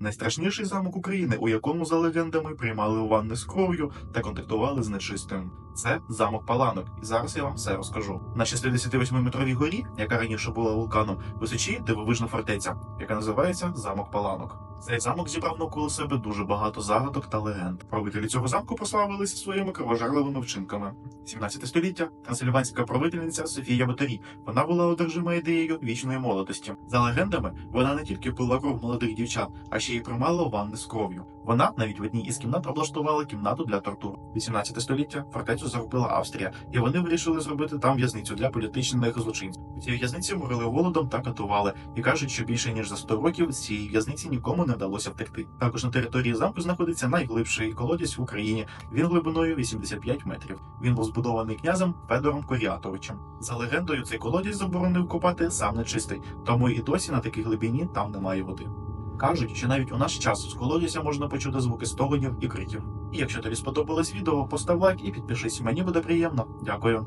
найстрашніший замок України, у якому за легендами приймали ванни з кров'ю та контактували з нечистим. Це замок Паланок, і зараз я вам все розкажу. На 68-метровій горі, яка раніше була вулканом, височі дивовижна фортеця, яка називається замок Паланок. Цей замок зібрав навколо себе дуже багато загадок та легенд. Правителі цього замку прославилися своїми кровожерливими вчинками. 17 століття трансильванська правительниця Софія Батарі. Вона була одержима ідеєю вічної молодості. За легендами, вона не тільки пила кров молодих дівчат, а ще й приймала ванни з кров'ю. Вона навіть в одній із кімнат облаштувала кімнату для тортур. 18 століття фортецю захопила Австрія, і вони вирішили зробити там в'язницю для політичних злочинців. У цій в'язниці морили голодом та катували, і кажуть, що більше ніж за 100 років з цієї в'язниці нікому не вдалося втекти. Також на території замку знаходиться найглибший колодязь в Україні. Він глибиною 85 метрів. Він був збудований князем Федором Коріатовичем. За легендою, цей колодязь заборонив копати сам нечистий, тому і досі на такій глибині там немає води. Кажуть, що навіть у наш час з колодязя можна почути звуки стогонів і криків. І якщо тобі сподобалось відео, постав лайк і підпишись. Мені буде приємно. Дякую.